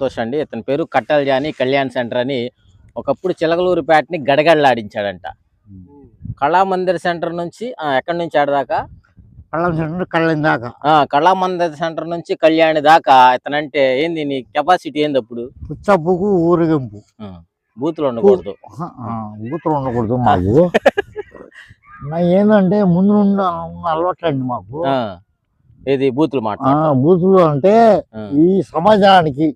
సంతోష్ అండి ఇతని పేరు కట్టల్ జాని కళ్యాణ్ సెంటర్ అని ఒకప్పుడు చిలకలూరుపేటని గడగడలాడించాడంట. కళామందిర్ సెంటర్ నుంచి ఎక్కడి నుంచి ఆడదాకా కళ్ళం చెట్టు కళ్ళం దాకా. ఆ, కళామందిర్ సెంటర్ నుంచి కళ్యాణి దాకా ఇతనంటే ఏంది నీ కెపాసిటీ ఏంది అప్పుడు? పుచ్చప్పుకు ఊరేగింపు. బూతులు ఉండకూడదు. ఊతులు ఉండకూడదు మాకు. ఏంటంటే ముందు నుండి అలవాట్లండి మాకు. ఏది బూతులు మాట? బూతులు అంటే ఈ సమాజానికి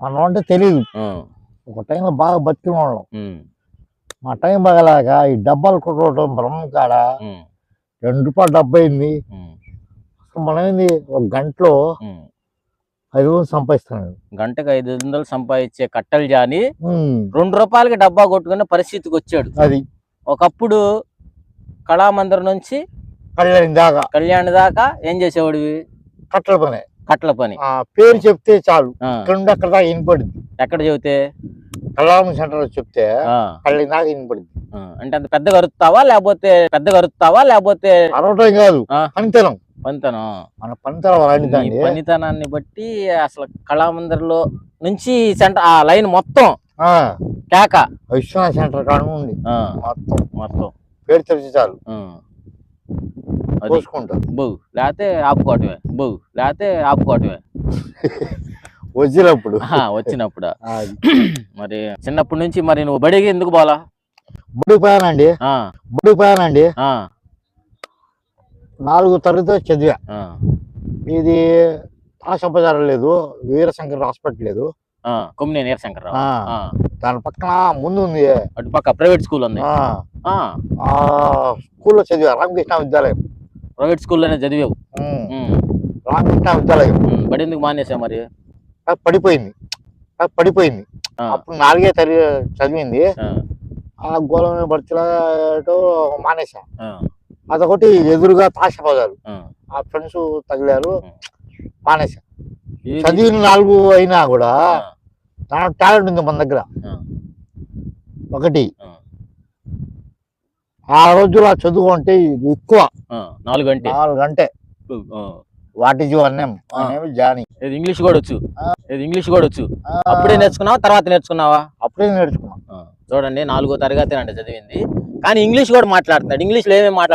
మనం అంటే తెలియదు ఒక టైంలో బాగా బతికిన వాళ్ళం మా టైం బాగలేక ఈ డబ్బాలు కొట్టుకోవటం బ్రహ్మ కాడ రెండు రూపాయలు డబ్బా అయింది. అసలు మనం ఏంది? ఒక గంటలో ఐదు వందలు సంపాదిస్తున్నాడు. గంటకు ఐదు వందలు సంపాదించే కట్టలు జాని రెండు రూపాయలకి డబ్బా కొట్టుకునే పరిస్థితికి వచ్చాడు. అది. ఒకప్పుడు కళామందిర్ నుంచి కళ్యాణం దాకా. కళ్యాణ్ దాకా ఏం చేసేవాడివి? కట్టల పని. కట్టల పని. ఆ పేరు చెప్తే చాలు. ఇక్కడ అక్కడ దాకా వినపడుద్ది. ఎక్కడ చెబితే? కళ్యాణం సెంటర్ చెప్తే కళ్ళ దాకా వినపడుద్ది. ఆ, అంటే అంత పెద్దగా అరుస్తావా లేకపోతే పెద్దగా అరుస్తావా లేకపోతే అరవటం కాదు. ఆ. పనితనం. మన పనితనం పనితనాన్ని బట్టి అసలు కళామందిర్లో నుంచి సెంటర్ ఆ లైన్ మొత్తం ఆ, కేక. విశ్వనాథ్ సెంటర్ కాడ మొత్తం. మొత్తం. పేరు తెలిసి చాలు. లేకపోతే ఆపుకోవటమే. బౌ లేకపోతే ఆపుకోవటమే. వచ్చినప్పుడు. వచ్చినప్పుడు. మరి చిన్నప్పటి నుంచి మరి నువ్వు బడికి ఎందుకు పోలా? బడికి పోయానండి. ఆ, బడికి పోయానండి. ఆ, నాలుగు తరగతి చదివా. ఇది బజార్ లేదు వీరశంకర్ హాస్పిటల్ లేదు. ఆ, కొమ్మినేని ఆ, దాని పక్కన ముందు ఉంది. అటు పక్క ప్రైవేట్ స్కూల్ ఉంది. ఆ, ఆ, ఆ స్కూల్లో చదివా రామకృష్ణ విద్యాలయం. ప్రైవేట్ స్కూల్లోనే చదివావు. రామకృష్ణ విద్యాలయం. బడి ఎందుకు మానేసావు మరి? పడిపోయింది. పడిపోయింది. అప్పుడు నాలుగే తరగతి చదివింది. ఆ, గోళం బర్చలాటో మానేసా. అదొకటి ఎదురుగా తాష బజారు ఆ. ఫ్రెండ్స్ తగిలారు. మానేసా. చదివిన నాలుగు అయినా కూడా నా టాలెంట్ ఉంది మన దగ్గర. ఒకటి ఆ. రోజులు చదువు అంటే ఎక్కువ. ఆ, నాలుగు గంటే. నాలుగు గంటే. What is your name? Johnny. ఇది ఇంగ్లీష్ కూడా వచ్చు. ఇది ఇంగ్లీష్ కూడా వచ్చు. అప్పుడే నేర్చుకున్నావా తర్వాత నేర్చుకున్నావా? అప్పుడే నేర్చుకున్నా. చూడండి నాలుగో తరగతి అంటే చదివింది. కానీ ఇంగ్లీష్ కూడా మాట్లాడుతున్నాడు. ఇంగ్లీష్లో ఏమేమి మాట్లాడుతున్నాడు